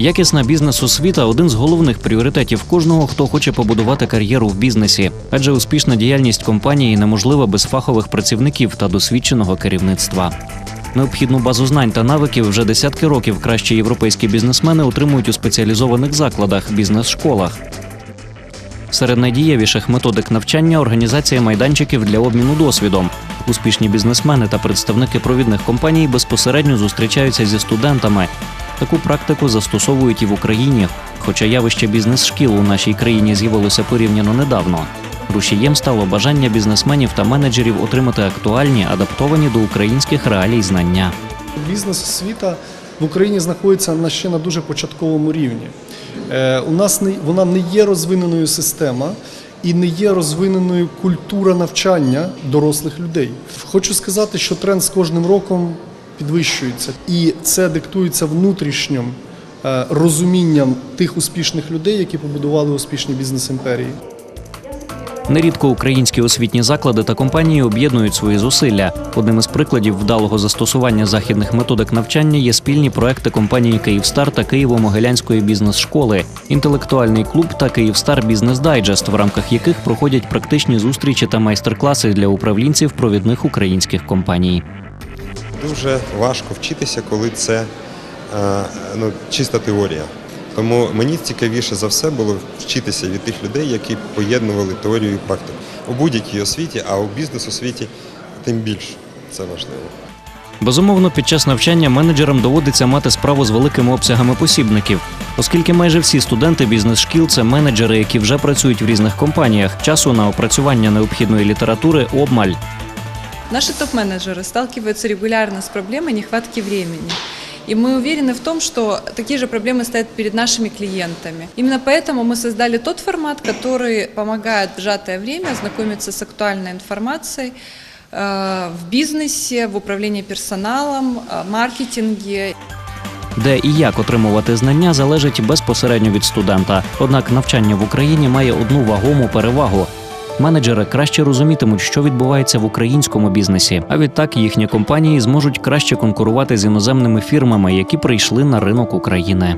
Якісна бізнес-освіта один з головних пріоритетів кожного, хто хоче побудувати кар'єру в бізнесі, адже успішна діяльність компанії неможлива без фахових працівників та досвідченого керівництва. Необхідну базу знань та навиків вже десятки років кращі європейські бізнесмени отримують у спеціалізованих закладах, бізнес-школах. Серед найдієвіших методик навчання організація майданчиків для обміну досвідом. Успішні бізнесмени та представники провідних компаній безпосередньо зустрічаються зі студентами. Таку практику застосовують і в Україні, хоча явище бізнес-шкіл у нашій країні з'явилося порівняно недавно. Рушієм стало бажання бізнесменів та менеджерів отримати актуальні, адаптовані до українських реалій знання. Бізнес-освіта в Україні знаходиться на ще на дуже початковому рівні. Е, у нас не, вона не є розвиненою система і не є розвиненою культура навчання дорослих людей. Хочу сказати, що тренд з кожним роком підвищується, і це диктується внутрішнім е, розумінням тих успішних людей, які побудували успішні бізнес-імперії. Нерідко українські освітні заклади та компанії об'єднують свої зусилля. Одним із прикладів вдалого застосування західних методик навчання є спільні проекти компанії Київстар та Києво-Могилянської бізнес-школи, інтелектуальний клуб та Київстар Бізнес Дайджест, в рамках яких проходять практичні зустрічі та майстер-класи для управлінців провідних українських компаній. Дуже важко вчитися, коли це е, ну, чиста теорія. Тому мені цікавіше за все було вчитися від тих людей, які поєднували теорію і практику у будь-якій освіті, а у бізнес-освіті тим більше це важливо. Безумовно, під час навчання менеджерам доводиться мати справу з великими обсягами посібників, оскільки майже всі студенти бізнес-шкіл це менеджери, які вже працюють в різних компаніях. Часу на опрацювання необхідної літератури обмаль. Наши топ-менеджеры сталкиваются регулярно с проблемой нехватки времени. И мы уверены в том, что такие же проблемы стоят перед нашими клиентами. Именно поэтому мы создали тот формат, который помогает в сжатое время ознакомиться с актуальной информацией э, в бизнесе, в управлении персоналом, э, маркетинге. Де і як отримувати знання залежить безпосередньо від студента. Однак навчання в Україні має одну вагому перевагу. Менеджери краще розумітимуть, що відбувається в українському бізнесі, а відтак їхні компанії зможуть краще конкурувати з іноземними фірмами, які прийшли на ринок України.